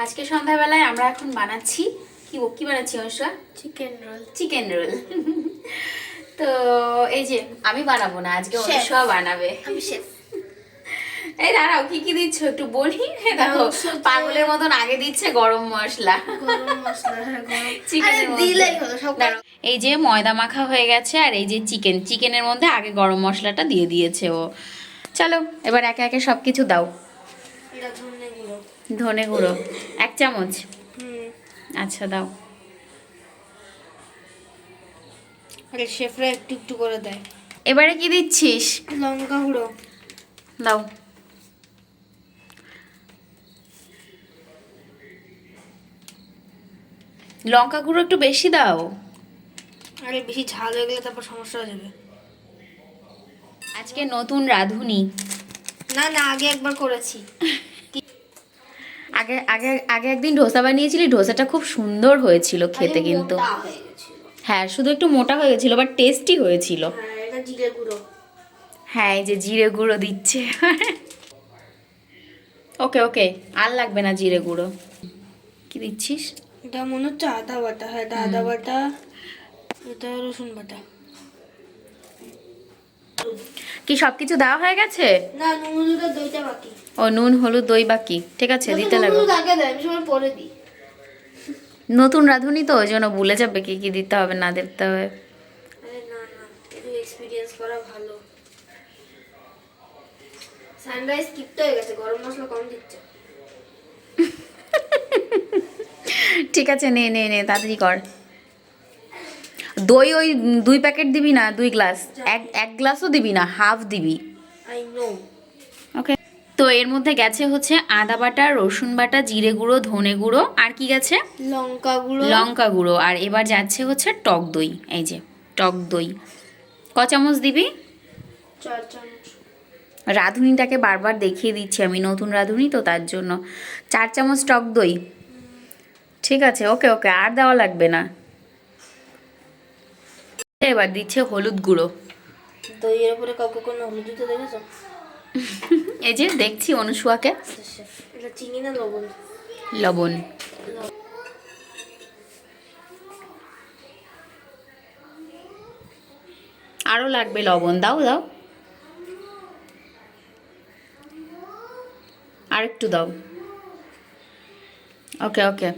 আজকে সন্ধ্যাবেলায় আমরা এখন বানাচ্ছি কি কি বানাচ্ছি Anushka chicken roll chicken roll তো এই যে আমি বানাবো না আজকে. অনুষ্কা বানাবে। আমি শেফ এই দাঁড়াও কি কি দিচ্ছ একটু বলি? দেখো পাগলের মতন আগে দিচ্ছে গরম মশলা। মশলা হ্যাঁ, এই যে ময়দা মাখা হয়ে গেছে আর এই যে চিকেন চিকেনের মধ্যে আগে গরম মশলাটা দিয়ে দিয়েছে ও। চলো এবার একে একে সব কিছু দাও ধনে গুঁড়ো। এক চামচ? হুম। আচ্ছা দাও। আরে শেফরা একটু একটু করে দেয়। এবারে কি দিচ্ছিস? লঙ্কা গুঁড়ো। দাও। লঙ্কা গুঁড়ো একটু বেশি দাও। আরে বেশি ঝাল হয়ে গেলে তারপর সমস্যা হয়ে যাবে। আজকে নতুন রাঁধুনি। না না আগে একবার করেছি। আগে আগে আগে একদিন ডোসা বানিয়েছিলি ডোসাটা খুব সুন্দর হয়েছিল খেতে কিন্তু। হয়ে শুধু একটু মোটা হয়ে গেছিল বাট টেস্টি হয়েছিল। হ্যাঁ এটা জিরে গুঁড়ো। হ্যাঁ এই যে জিরে গুঁড়ো দিচ্ছে। ওকে ওকে আর লাগবে না জিরে গুঁড়ো। কি দিচ্ছিস? এটা মনে হচ্ছে আদা বাটা হ্যাঁ আদা বাটা এটা রসুন বাটা। কি সব কিছু দেওয়া হয়ে গেছে? না নুন হলুদ দইটা বাকি। ও নুন হলুদ দই বাকি। ঠিক আছে দিতে লাগবে। আগে দেয় আমি সময় পরে দিই। নতুন রাঁধুনি তো ওই জন্য ভুলে যাবে কি কি দিতে হবে না দিতে হবে। এক্সপিরিয়েন্স করা ভালো। সানরাইজ হয়ে গেছে গরম মশলা কম দিচ্ছে। ঠিক আছে নে নে নে তাড়াতাড়ি কর। দই ওই দুই প্যাকেট দিবি না? দুই গ্লাস। এক এক গ্লাসও দিবি না হাফ দিবি। ওকে তো এর মধ্যে গেছে হচ্ছে আদা বাটা রসুন বাটা জিরে গুঁড়ো ধনে গুঁড়ো আর কি গেছে? লঙ্কা গুঁড়ো। লঙ্কা গুঁড়ো। আর এবার যাচ্ছে হচ্ছে টক দই এই যে টক দই। ক চামচ দিবি? রাঁধুনিটাকে বারবার দেখিয়ে দিচ্ছি আমি নতুন রাঁধুনি তো তার জন্য। চার চামচ টক দই। ঠিক আছে ওকে ওকে আর দেওয়া লাগবে না। এবার দিচ্ছে হলুদ গুঁড়ো। দইয়ের উপরে কাউকে কোনো হলুদ দিতে দেখেছ? এই যে দেখছি অনুসুয়াকে এটা চিনি না লবণ? লবণ। আরও লাগবে লবণ দাও দাও। আর একটু দাও। ওকে ওকে।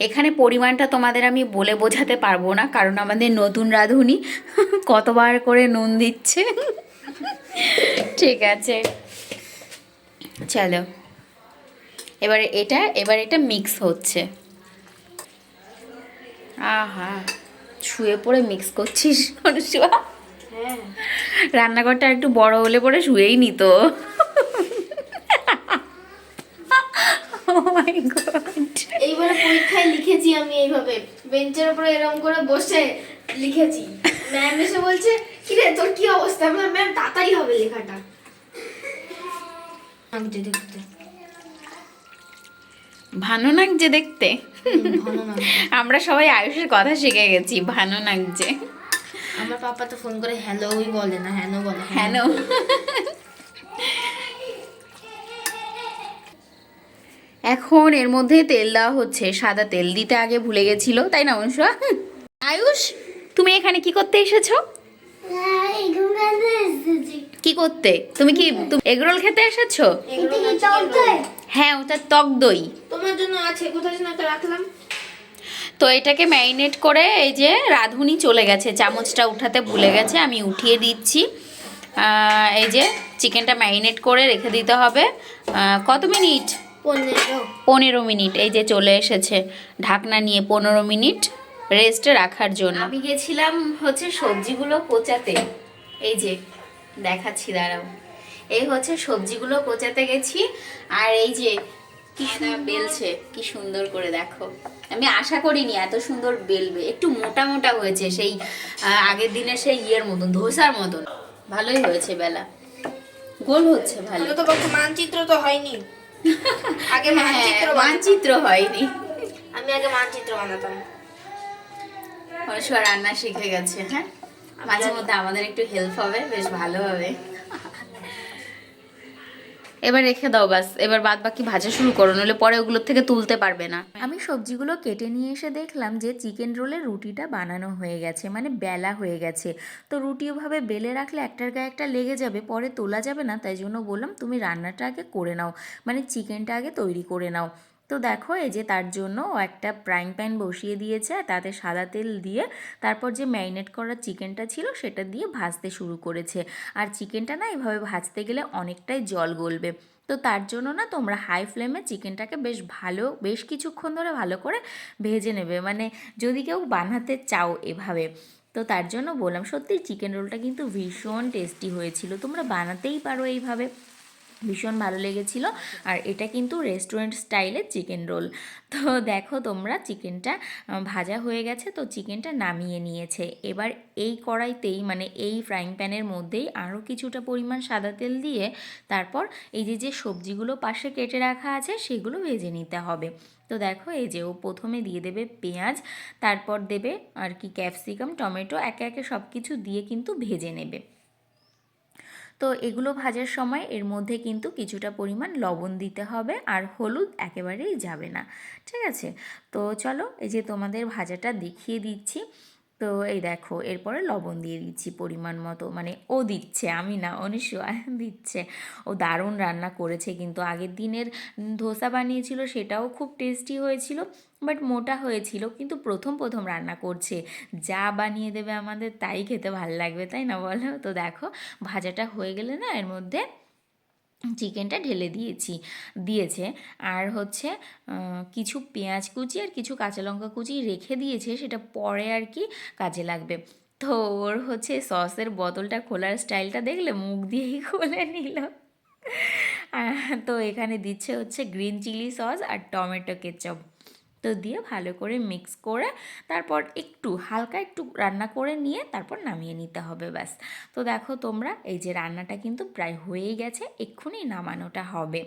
এখানে পরিমাণটা তোমাদের আমি বলে বোঝাতে পারব না কারণ আমাদের নতুন রাঁধুনি কতবার করে নুন দিচ্ছে। ঠিক আছে। চলো। এবারে এটা এবার এটা মিক্স হচ্ছে। আহা শুয়ে পড়ে মিক্স করছিস হ্যাঁ। রান্নাঘরটা একটু বড় হলে পরে শুয়েই নিত। আমি এইভাবে বেঞ্চের উপরে এরকম করে বসে লিখেছি। ম্যাম এসে বলছে কি রে তোর কি অবস্থা? ম্যাম তাড়াতাড়ি হবে লেখাটা। তো দেখতে। ভালো লাগছে দেখতে। আমরা সবাই আয়ুষের কথা শিখে গেছি ভালো লাগছে আমার পাপা তো ফোন করে হ্যালোই বলে না হ্যানো বলে। হ্যাঁ এখন এর মধ্যে তেল দেওয়া হচ্ছে। সাদা তেল দিতে আগে ভুলে গেছিল তাই না অনুষা? আয়ুষ তুমি এখানে কি করতে এসেছ? কি করতে? তুমি কি তুমি এগরোল খেতে এসেছ? হ্যাঁ ওটা টক দই। তোমার জন্য আছে কোথায় যেন একটা রাখলাম। তো এটাকে ম্যারিনেট করে এই যে রাঁধুনি চলে গেছে। চামচটা উঠাতে ভুলে গেছে আমি উঠিয়ে দিচ্ছি। এই যে চিকেনটা ম্যারিনেট করে রেখে দিতে হবে। কত মিনিট? পনেরো। মিনিট এই যে চলে এসেছে। ঢাকনা নিয়ে পনেরো মিনিট রেস্টে রাখার জন্য। আমি গেছিলাম হচ্ছে সবজিগুলো কোচাতে। এই যে দেখাচ্ছি দাঁড়াও। এই হচ্ছে সবজিগুলো কোচাতে গেছি আর এই যে কি সুন্দর বেলছে কি সুন্দর করে দেখো। আমি আশা করিনি এত সুন্দর বেলবে একটু মোটা মোটা হয়েছে সেই আগের দিনের সেই ইয়ের মতন ধোসার মতন। ভালোই হয়েছে বেলা। গোল হচ্ছে ভালো। ভালো তো মানচিত্র তো হয়নি। আগে হ্যাঁ, মানচিত্র মানচিত্র হয়নি। আমি আগে মানচিত্র বানাতাম। অনুষ্কা রান্না শিখে গেছে হ্যাঁ? মাঝে মধ্যে আমাদের একটু হেল্প হবে বেশ ভালো হবে। এবার রেখে দাও ব্যাস এবার বাদ বাকি ভাজা শুরু করো, নইলে পরে ওগুলোর থেকে তুলতে পারবে না। আমি সবজিগুলো কেটে নিয়ে এসে দেখলাম যে চিকেন রোলের রুটিটা বানানো হয়ে গেছে মানে বেলা হয়ে গেছে। তো রুটি ওভাবে বেলে রাখলে একটার গায়ে একটা লেগে যাবে, পরে তোলা যাবে না, তাই জন্য বললাম তুমি রান্নাটা আগে করে নাও মানে চিকেনটা আগে তৈরি করে নাও। তো দেখো, এই যে তার জন্য একটা ফ্রাইং প্যান বসিয়ে দিয়েছে আর তাতে সাদা তেল দিয়ে তারপর যে ম্যারিনেট করা চিকেনটা ছিল সেটা দিয়ে ভাজতে শুরু করেছে। আর চিকেনটা না এভাবে ভাজতে গেলে অনেকটাই জল গলবে। তো তার জন্য না তোমরা হাই ফ্লেমে চিকেনটাকে বেশ ভালো, বেশ কিছুক্ষণ ধরে ভালো করে ভেজে নেবে। মানে যদি কেউ বানাতে চাও এভাবে। তো তার জন্য বললাম সত্যি চিকেন রোলটা কিন্তু ভীষণ টেস্টি হয়েছিল। তোমরা বানাতেই পারো এইভাবে। ভীষণ ভালো লেগেছিল। আর এটা কিন্তু রেস্টুরেন্ট স্টাইলের চিকেন রোল তো দেখো তোমরা চিকেনটা ভাজা হয়ে গেছে, তো চিকেনটা নামিয়ে নিয়েছে। এবার এই কড়াইতেই মানে এই ফ্রাইং প্যানের মধ্যেই আরও কিছুটা পরিমাণ সাদা তেল দিয়ে তারপর এই যে যে সবজিগুলো পাশে কেটে রাখা আছে, সেগুলো ভেজে নিতে হবে। তো দেখো এই যে, ও প্রথমে দিয়ে দেবে পেঁয়াজ, তারপর দেবে আর কি ক্যাপসিকাম টমেটো, একে একে সব কিছু দিয়ে কিন্তু ভেজে নেবে। তো এগুলো ভাজার সময় এর মধ্যে কিন্তু কিছুটা পরিমাণ লবণ দিতে হবে আর হলুদ একেবারেই যাবে না। ঠিক আছে? তো চলো এই যে তোমাদের ভাজাটা দেখিয়ে দিচ্ছি। তো এই দেখো, এরপরে লবণ দিয়ে দিচ্ছি পরিমাণ মতো। মানে ও দিচ্ছে, আমি না অনিশ্চয় দিচ্ছে। ও দারুণ রান্না করেছে কিন্তু। আগের দিনের ধোসা বানিয়েছিল, সেটাও খুব টেস্টি হয়েছিল বাট মোটা হয়েছিল। কিন্তু প্রথম প্রথম রান্না করছে। যা বানিয়ে দেবে আমাদের, তাই খেতে ভালো লাগবে, তাই না বলো? তো দেখো, ভাজাটা হয়ে গেলে না, এর মধ্যে চিকেনটা ঢেলে দিয়েছি, দিয়েছে। আর হচ্ছে কিছু পেঁয়াজ কুচি আর কিছু কাঁচা লঙ্কা কুচি রেখে দিয়েছে, সেটা পরে আর কি কাজে লাগবে। তো ওর হচ্ছে সসের বোতলটা খোলার স্টাইলটা দেখলে মুখ দিয়েই খুলে নিল। তো এখানে দিচ্ছে হচ্ছে গ্রিন চিলি সস আর টমেটো কেচাপ। তো দিয়ে ভালো করে মিক্স করে তারপর একটু, হালকা একটু রান্না করে নিয়ে তারপর নামিয়ে নিতে হবে ব্যাস। তো দেখো তোমরা, এই যে রান্নাটা কিন্তু প্রায় হয়েই গেছে, এক্ষুনি নামানোটা হবে।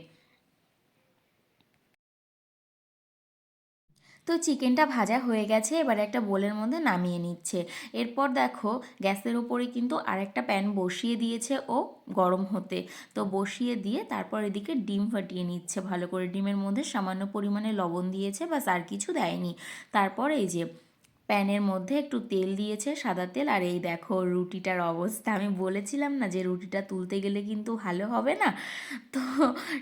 তো চিকেনটা ভাজা হয়ে গেছে, এবার একটা বোলের মধ্যে নামিয়ে নিচ্ছে। এরপর দেখো, গ্যাসের ওপরে কিন্তু আরেকটা প্যান বসিয়ে দিয়েছে ও গরম হতে। তো বসিয়ে দিয়ে তারপর এদিকে ডিম ফাটিয়ে নিচ্ছে, ভালো করে ডিমের মধ্যে সামান্য পরিমাণে লবণ দিয়েছে, বাস আর কিছু দেয়নি। তারপর এই যে প্যানের মধ্যে একটু তেল দিয়েছে, সাদা তেল, আর এই দেখো রুটিটার অবস্থা। আমি বলেছিলাম না যে রুটিটা তুলতে গেলে কিন্তু ভালো হবে না? তো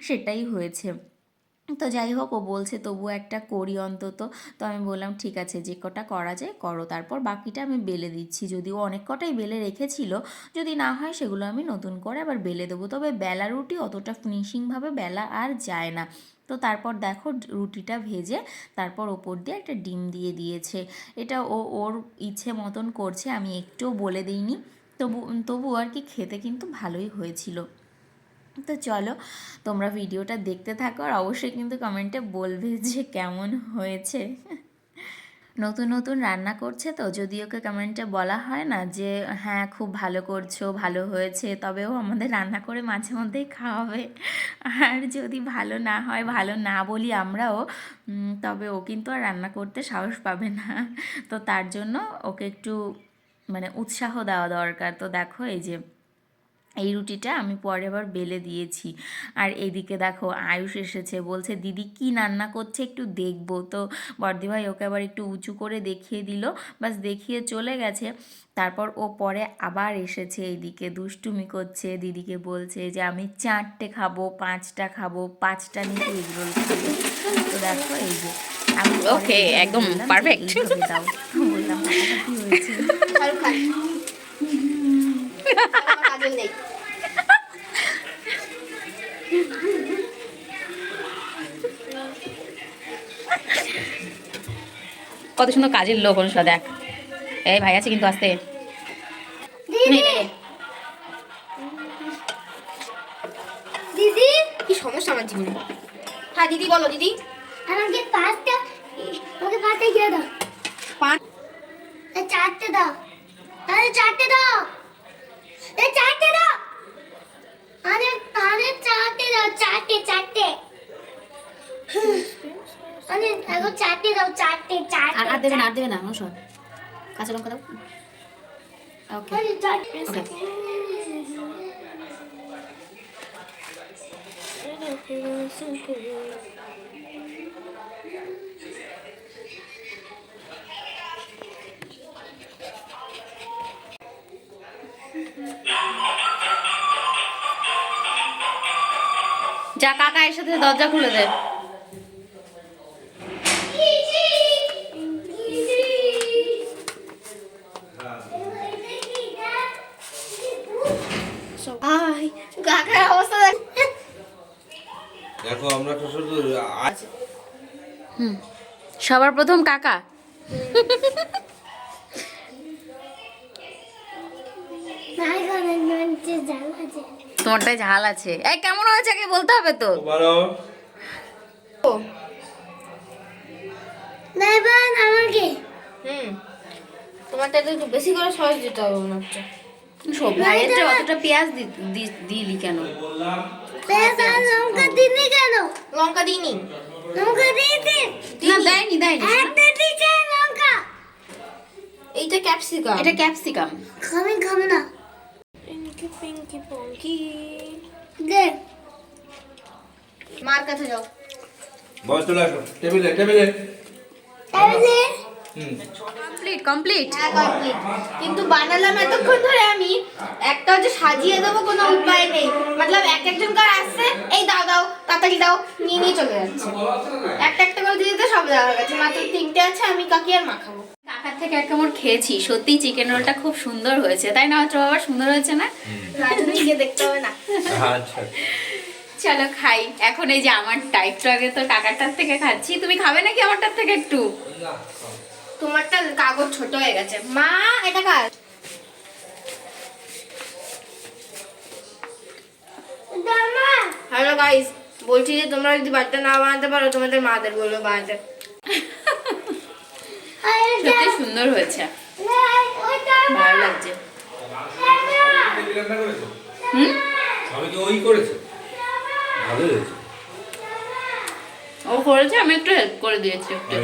সেটাই হয়েছে। তো যাই হোক, ও বলছে তবু একটা করি অন্তত। তো আমি বললাম, ঠিক আছে, যে কটা করা যায় করো, তারপর বাকিটা আমি বেলে দিচ্ছি। যদিও অনেক কটাই বেলে রেখেছিল, যদি না হয় সেগুলো আমি নতুন করে আবার বেলে দেবো। তবে বেলা রুটি অতটা ফিনিশিংভাবে বেলা আর যায় না। তো তারপর দেখো, রুটিটা ভেজে তারপর ওপর দিয়ে একটা ডিম দিয়ে দিয়েছে। এটা ও, ওর ইচ্ছে মতন করছে, আমি একটুও বলে দিইনি। তবু তবু আর কি খেতে কিন্তু ভালোই হয়েছিল। তো চলো, তোমরা ভিডিওটা দেখতে থাকো আর অবশ্যই কিন্তু কমেন্টে বলবে যে কেমন হয়েছে। নতুন নতুন রান্না করছে তো যদি ওকে কমেন্টে বলা হয় না যে হ্যাঁ খুব ভালো করছ, ভালো হয়েছে। তবেও আমাদের রান্না করে মাঝে মধ্যেই খাওয়াবে। আর যদি ভালো না হয়, ভালো না বলি আমরাও তবে ও কিন্তু আর রান্না করতে সাহস পাবে না। তো তার জন্য ওকে একটু মানে উৎসাহ দেওয়া দরকার। তো দেখো এই যে এই রুটিটা আমি পরে আবার বেলে দিয়েছি। আর এদিকে দেখো আয়ুষ এসেছে বলছে দিদি কি রান্না করছে একটু দেখব। তো বর্দি ভাই ওকে আবার একটু উঁচু করে দেখিয়ে দিল। বাস দেখিয়ে চলে গেছে। তারপর ও পরে আবার এসেছে এইদিকে দুষ্টুমি করছে। দিদিকে বলছে যে আমি চারটে খাব পাঁচটা খাব পাঁচটা নিয়ে এগরোল খাব। তো দেখো এই যে দিদিকে একদম দাও বললাম কি হয়েছে? কত সুন্দর কাজের লোক অনুষ্কা দেখ। এই ভাই আছে কিন্তু আসতে। দিদি! দিদি! কি সমস্যা আমার জীবনে? হ্যাঁ দিদি বলো দিদি। আমাকে পাঁচটা ওকে পাঁচটা দিয়ে দাও। পাঁচ চারটে দাও। আরে চারটে দাও। চারটে দাও। আরে আরে চারটে দাও চারটে চারটে। আরে এখন চারটে দাও চারটে চারটে আর দেবে না আর দেবে না অনুষ্কা কাঁচা লঙ্কা দাও। ওকে। আরে চারটে। Okay. যা কাকা এর সাথে দরজা খুলে দে। ভাই কাকার অবস্থা দেখো। আমরা তো শুধু হুম সবার প্রথম কাকা। নাই জাল আছে তোমারটায় ঝাল আছে। এই কেমন হয়েছে আগে বলতে হবে তো? বলো। নাই বান আমাকে। হুম। তোমারটা একটু বেশি করে সস দিতে হবে মনে হচ্ছে। সব ভাইয়ের অতটা পেঁয়াজ দি- দি- দিলি কেন? পেঁয়াজ আর লঙ্কা দিনি কেন? লঙ্কা দিইনি। লঙ্কা দিয়েছে না দেয়নি দেয়নি। একটা দিছে লঙ্কা। এইটা ক্যাপসিকাম। এটা ক্যাপসিকাম। খাবে খাবে না। পিঙ্কি পিঙ্কি পঙ্কি দে। মার কাছে যাও। বস চলে আসো। টেবিলে টেবিলে। হুম। Complete complete. হ্যাঁ কমপ্লিট। কিন্তু বানালাম এতক্ষণ ধরে আমি একটা হচ্ছে সাজিয়ে দেবো কোনো উপায় নেই। মতলব এক একজন কার আসছে এই দাও দাও তাড়াতাড়ি দাও নিয়ে নিয়ে চলে যাচ্ছে। একটা একটা করে দিয়ে দিতে সব দেওয়া গেছে। মাত্র তিনটে আছে আমি কাকি আর মাখাবো কাকার থেকে এক কামড় খেয়েছি। সত্যি চিকেন রোলটা খুব সুন্দর হয়েছে। তাই না অত্র বাবা? সুন্দর হয়েছে না? রাজনীতিকে দেখতে হবে না। আচ্ছা। চলো খাই। এখন এই যে আমার টাইপটা আগে তো কাকারটার থেকে খাচ্ছি। তুমি খাবে নাকি আমারটার থেকে একটু? তোমারটা কাগজ ছোট হয়ে গেছে। মা এটা কার? হ্যালো গাইস বলছি যে তোমরা যদি বাচ্চা না বানাতে পারো তোমাদের মাদের বলবে বানাতে সত্যি সুন্দর হয়েছে। ভালো লাগছে। হুম? ওই করেছে। ভালো হয়েছে। ও করেছে আমি একটু হেল্প করে দিয়েছি একটু।